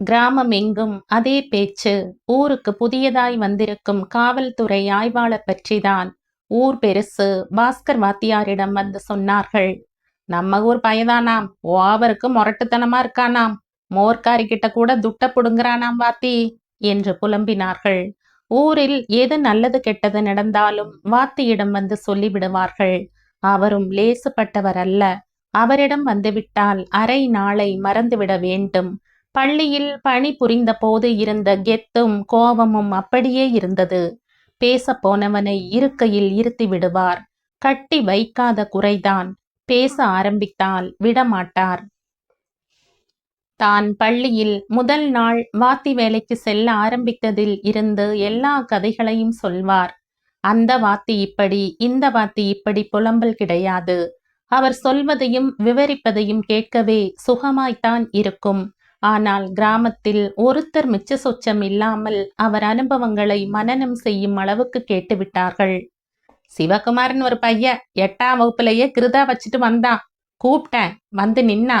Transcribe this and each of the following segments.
கிராமம் எங்கும் அதே பேச்சு ஊருக்கு புதியதாய் வந்திருக்கும் காவல்துறை ஆய்வாளர் பற்றிதான் ஊர் பெருசு பாஸ்கர் வாத்தியாரிடம் வந்து சொன்னார்கள். நம்ம ஊர் பயதானாம். ஓவருக்கு முரட்டுத்தனமா இருக்கானாம். மோர்காரி கிட்ட கூட துட்ட புடுங்குறானாம் வாத்தி என்று புலம்பினார்கள். ஊரில் எது நல்லது கெட்டது நடந்தாலும் வாத்தியிடம் வந்து சொல்லிவிடுவார்கள். அவரும் லேசுப்பட்டவர் அல்ல அவரிடம் வந்துவிட்டால் அரை நாளை மறந்துவிட வேண்டும். பள்ளியில் பணி புரிந்த போது இருந்த கெத்தும் கோபமும் அப்படியே இருந்தது. பேச போனவனை இருக்கையில் இருத்தி விடுவார். கட்டி வைக்காத குறைதான். பேச ஆரம்பித்தால் விடமாட்டார். தான் பள்ளியில் முதல் நாள் வாத்தி வேலைக்கு செல்ல ஆரம்பித்ததில் இருந்து எல்லா கதைகளையும் சொல்வார். அந்த வாத்தி இப்படி இந்த வாத்தி இப்படி புலம்பல் கிடையாது. அவர் சொல்வதையும் விவரிப்பதையும் கேட்கவே சுகமாய்த்தான் இருக்கும். ஆனால் கிராமத்தில் ஒருத்தர் மிச்ச சொச்சம் இல்லாமல் அவர் அனுபவங்களை மனனம் செய்யும் அளவுக்கு கேட்டுவிட்டார்கள். சிவகுமார்னு ஒரு பையன் எட்டாம் வகுப்புலயே கிருதா வச்சுட்டு வந்தான். கூப்பிட்டேன் வந்து நின்னா.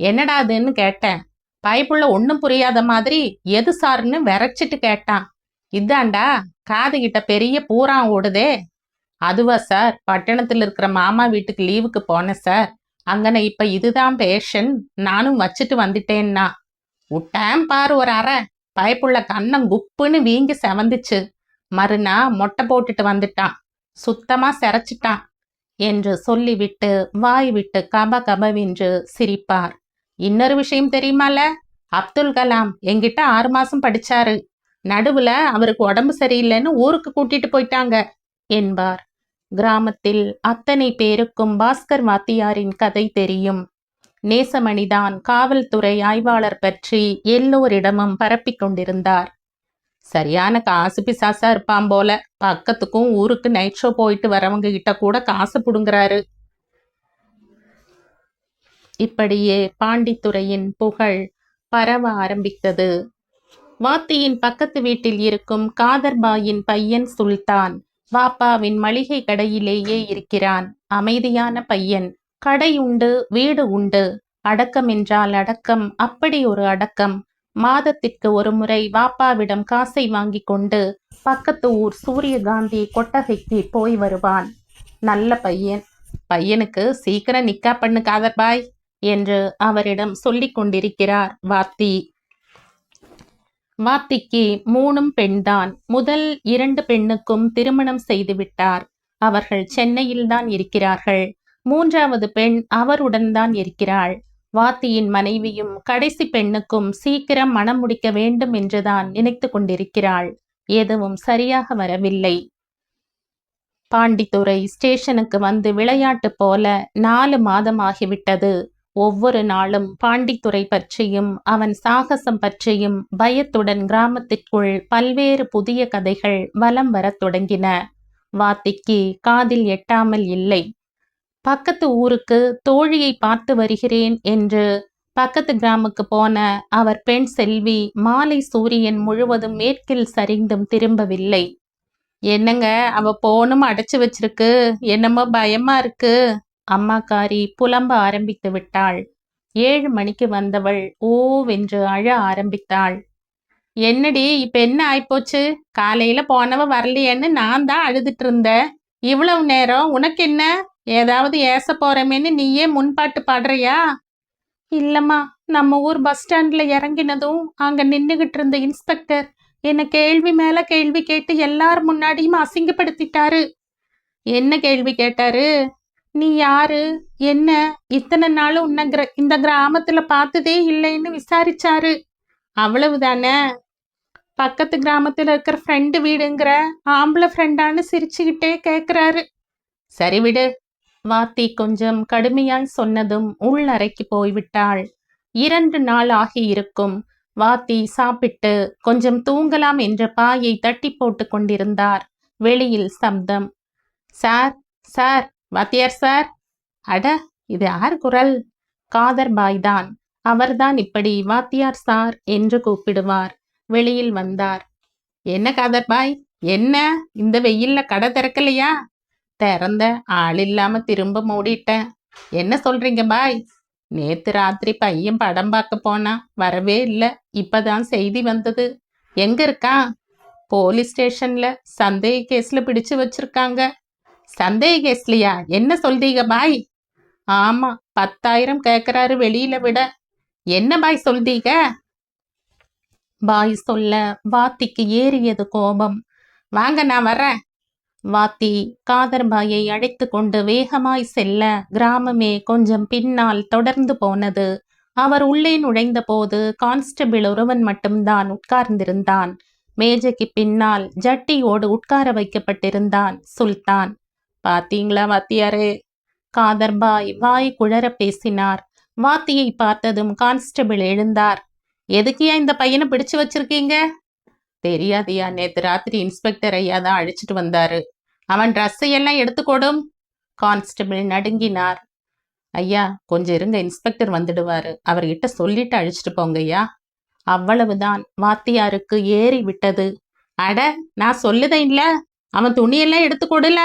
என்னடா அதுன்னு கேட்டேன். பைப்புள்ள ஒன்றும் புரியாத மாதிரி எது சார்னு விரைச்சிட்டு கேட்டான். இதாண்டா காது கிட்ட பெரிய பூரா ஓடுதே. அதுவா சார் பட்டணத்தில் இருக்கிற மாமா வீட்டுக்கு லீவுக்கு போனேன் சார். அங்கன இப்ப இதுதான் பேஷன் நானும் வச்சுட்டு வந்துட்டேன்னா. விட்டேன் பாரு ஒரு அறை. பயப்புள்ள கண்ணம் குப்புன்னு வீங்கி செவந்துச்சு. மறுநா மொட்டை போட்டுட்டு வந்துட்டான். சுத்தமா செரைச்சிட்டான் என்று சொல்லிவிட்டு வாய் விட்டு கப கபவென்று சிரிப்பார். இன்னொரு விஷயம் தெரியுமால? அப்துல் கலாம் என்கிட்ட ஆறு மாசம் படிச்சாரு. நடுவுல அவருக்கு உடம்பு சரியில்லைன்னு ஊருக்கு கூட்டிட்டு போயிட்டாங்க என்பார். கிராமத்தில் அத்தனை பேருக்கும் பாஸ்கர் வாத்தியாரின் கதை தெரியும். நேசமணிதான் காவல்துறை ஆய்வாளர் பற்றி எல்லோரிடமும் பரப்பிக் கொண்டிருந்தார். சரியான காசு பிசாசா இருப்பான் போல பக்கத்துக்கும் ஊருக்கு நைட் ஷோ போயிட்டு வரவங்க கிட்ட கூட காசு புடுங்குறாரு. இப்படியே பாண்டித்துறையின் புகழ் பரவ ஆரம்பித்தது. வாத்தியின் பக்கத்து வீட்டில் இருக்கும் காதர்பாயின் பையன் சுல்தான் வாப்பாவின் மளிகை கடையிலேயே இருக்கிறான். அமைதியான பையன். கடை உண்டு வீடு உண்டு. அடக்கம் என்றால் அடக்கம் அப்படி ஒரு அடக்கம். மாதத்திற்கு ஒரு முறை வாப்பாவிடம் காசை வாங்கி கொண்டு பக்கத்து ஊர் சூரியகாந்தி கொட்டகைக்கு போய் வருவான். நல்ல பையன். பையனுக்கு சீக்கிரம் நிக்கா பண்ணு காதர்பாய் என்று அவரிடம் சொல்லிக் கொண்டிருக்கிறார் வாத்தி. வாத்திக்கு மூணும் பெண்தான். முதல் இரண்டு பெண்ணுக்கும் திருமணம் செய்துவிட்டார். அவர்கள் சென்னையில்தான் இருக்கிறார்கள். மூன்றாவது பெண் அவருடன் தான் இருக்கிறாள். வாத்தியின் மனைவியும் கடைசி பெண்ணுக்கும் சீக்கிரம் மனம் முடிக்க வேண்டும் என்றுதான் நினைத்து கொண்டிருக்கிறாள். எதுவும் சரியாக வரவில்லை. பாண்டித்துறை ஸ்டேஷனுக்கு வந்து விளையாட்டு போல நாலு மாதமாகிவிட்டது ஒவ்வொரு நாளும் பாண்டித்துறை பற்றியும் அவன் சாகசம் பற்றியும் பயத்துடன் கிராமத்திற்குள் பல்வேறு புதிய கதைகள் வலம் வரத் தொடங்கின. வாத்திக்கு காதில் எட்டாமல் இல்லை. பக்கத்து ஊருக்கு தோழியை பார்த்து வருகிறேன் என்று பக்கத்து கிராமுக்கு போன அவர் பெண் செல்வி மாலை சூரியன் முழுவதும் மேற்கில் சரிந்தும் திரும்பவில்லை. என்னங்க அவ போனும் அடைச்சு வச்சிருக்கு. என்னமோ பயமா இருக்கு. அம்மாக்காரி புலம்ப ஆரம்பித்து விட்டாள். ஏழு மணிக்கு வந்தவள் ஓவென்று அழ ஆரம்பித்தாள். என்னடி இப்ப என்ன ஆயிப்போச்சு? காலையில போனவ வரலையேன்னு நான் தான் அழுதுட்டு இருந்தேன். இவ்வளவு நேரம் உனக்கு என்ன? ஏதாவது ஏச போறமேன்னு நீயே முன்பாட்டு பாடுறியா? இல்லம்மா நம்ம ஊர் பஸ் ஸ்டாண்ட்ல இறங்கினதும் அங்க நின்னுகிட்டு இருந்த இன்ஸ்பெக்டர் என்ன கேள்வி மேல கேள்வி கேட்டு எல்லார் முன்னாடியும் அசிங்கப்படுத்திட்டாரு. என்ன கேள்வி கேட்டாரு? நீ யாரு? என்ன? இத்தனை நாள் உன்னை கிர இந்த கிராமத்துல பார்த்ததே இல்லைன்னு விசாரிச்சாரு. அவ்வளவுதானே? பக்கத்து கிராமத்துல இருக்கிற ஃப்ரெண்டு வீடுங்கிற ஆம்பளை ஃப்ரெண்டான்னு சிரிச்சுக்கிட்டே கேக்குறாரு. சரி விடு. வாத்தி கொஞ்சம் கடுமையாய் சொன்னதும் உள்ளறைக்கு போய்விட்டாள். இரண்டு நாள் ஆகி இருக்கும். வாத்தி சாப்பிட்டு கொஞ்சம் தூங்கலாம் என்ற பாயை தட்டி போட்டு கொண்டிருந்தார். வெளியில் சப்தம். சார் சார் வாத்தியார் சார் அட இது யார் குரல்? காதர் பாய் தான் அவர்தான் இப்படி வாத்தியார் சார் என்று கூப்பிடுவார். வெளியில் வந்தார். என்ன காதர் பாய் என்ன? இந்த வெயில்ல கடை திறக்கலையா? திறந்த ஆள் இல்லாம திரும்ப மூடிட்டேன் என்ன சொல்றீங்க பாய்? நேத்து ராத்திரி பையன் படம் பார்க்க போனா வரவே இல்லை இப்பதான் செய்தி வந்தது. எங்க இருக்கான்? போலீஸ் ஸ்டேஷன்ல சந்தேக கேஸ்ல பிடிச்சு வச்சிருக்காங்க. சந்தேகேஸ்லியா என்ன சொல்றீங்க பாய்? ஆமா பத்தாயிரம் கேட்கறாரு வெளியில விட. என்ன பாய் சொல்றீங்க? பாய் சொல்ல வாத்திக்கு ஏறியது கோபம். வாங்க நான் வரேன் வாத்தி காதர்பாயை அழைத்து கொண்டு வேகமாய் செல்ல கிராமமே கொஞ்சம் பின்னால் தொடர்ந்து போனது. அவர் உள்ளே நுழைந்த போது கான்ஸ்டபிள் ஒருவன் மட்டும்தான் உட்கார்ந்திருந்தான். மேஜைக்கு பின்னால் ஜட்டியோடு உட்கார வைக்கப்பட்டிருந்தான் சுல்தான். பாத்தீங்களா வாத்தியாரே? காதர்பாய் வாய் குழற பேசினார். வாத்தியை பார்த்ததும் கான்ஸ்டபிள் எழுந்தார். எதுக்கியா இந்த பையனை பிடிச்சு வச்சிருக்கீங்க? தெரியாதியா நேத்து ராத்திரி இன்ஸ்பெக்டர் ஐயா தான் அழிச்சிட்டு வந்தாரு. அவன் ட்ரெஸ்ஸை எல்லாம் எடுத்துக்கொடும். கான்ஸ்டபிள் நடுங்கினார். ஐயா கொஞ்சம் இருங்க இன்ஸ்பெக்டர் வந்துடுவாரு. அவர்கிட்ட சொல்லிட்டு அழிச்சிட்டு போங்க ஐயா அவ்வளவுதான். வாத்தியாருக்கு ஏறி விட்டது. அட நான் சொல்லுதேன் இல்ல அவன் துணியெல்லாம் எடுத்து கொடுல.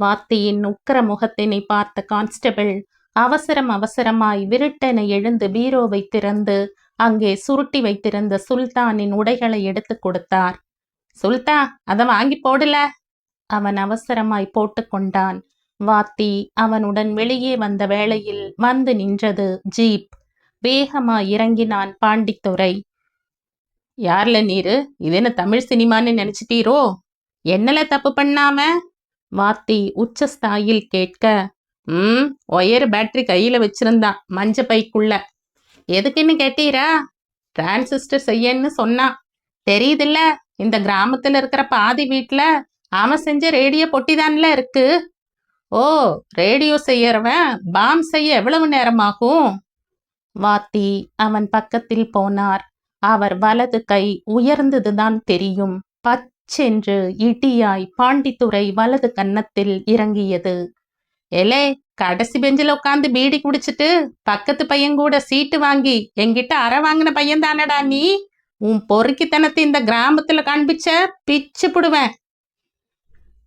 வாத்தியின் உக்கர முகத்தினை பார்த்த கான்ஸ்டபிள் அவசரம் அவசரமாய் விருட்டென எழுந்து பீரோவை திறந்து அங்கே சுருட்டி வைத்திருந்த சுல்தானின் உடைகளை எடுத்து கொடுத்தார். சுல்தா அதை வாங்கி போடல அவன் அவசரமாய் போட்டுக்கொண்டான் வாத்தி அவனுடன் வெளியே வந்த வேளையில் வந்து நின்றது ஜீப். வேகமாய் இறங்கினான் பாண்டித்துறை. யார்ல நீரு? இது என்ன தமிழ் சினிமான்னு நினைச்சிட்டீரோ? என்னல தப்பு பண்ணாம? வாத்தி உச்சஸ்தாயில் கேட்க ம் ஒயர் பேட்டரி கையில வச்சிருந்தான் மஞ்ச பைக்குள்ள. எதுக்குன்னு கேட்டீரா? டிரான்சிஸ்டர் செய்யன்னு சொன்னான் தெரியுதுல்ல இந்த கிராமத்துல இருக்கிற பாதி வீட்டுல அவன் செஞ்ச ரேடியோ பொட்டிதான்ல இருக்கு. ஓ ரேடியோ செய்யறவன் பாம் செய்ய எவ்வளவு நேரமாகும்? வாத்தி அவன் பக்கத்தில் போனார். அவர் வலது கை உயர்ந்ததுதான் தெரியும். சென்று இடியாய் பாண்டித்துறை வலது கன்னத்தில் இறங்கியது. எலே கடைசி பெஞ்சில் உட்காந்து பீடி குடிச்சிட்டு பக்கத்து பையன் கூட சீட்டு வாங்கி என்கிட்ட அற வாங்கின பையன் தானடா நீ? உன் பொறுக்கித்தனத்தை இந்த கிராமத்துல காண்பிச்ச பிச்சு புடுவேன்.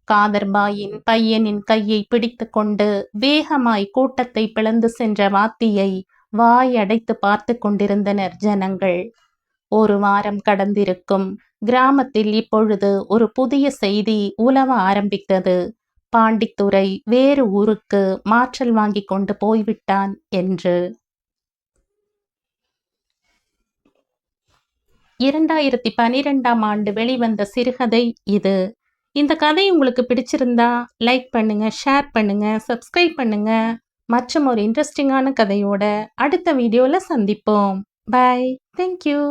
காதர்பாயின் பையனின் கையை பிடித்து கொண்டு வேகமாய் கூட்டத்தை பிளந்து சென்ற வாத்தியை வாய் அடைத்து பார்த்து கொண்டிருந்தனர் ஜனங்கள். ஒரு வாரம் கடந்திருக்கும். கிராமத்தில் இப்பொழுது ஒரு புதிய செய்தி உலவ ஆரம்பித்தது. பாண்டித்துறை வேறு ஊருக்கு மாற்றல் வாங்கி கொண்டு போய்விட்டான் என்று. இரண்டாயிரத்தி பனிரெண்டாம் ஆண்டு வெளிவந்த சிறுகதை இது. இந்த கதை உங்களுக்கு பிடிச்சிருந்தா லைக் பண்ணுங்க ஷேர் பண்ணுங்க சப்ஸ்கிரைப் பண்ணுங்க. மற்றும் ஒரு இன்ட்ரெஸ்டிங்கான கதையோட அடுத்த வீடியோவில் சந்திப்போம். பாய். Thank you.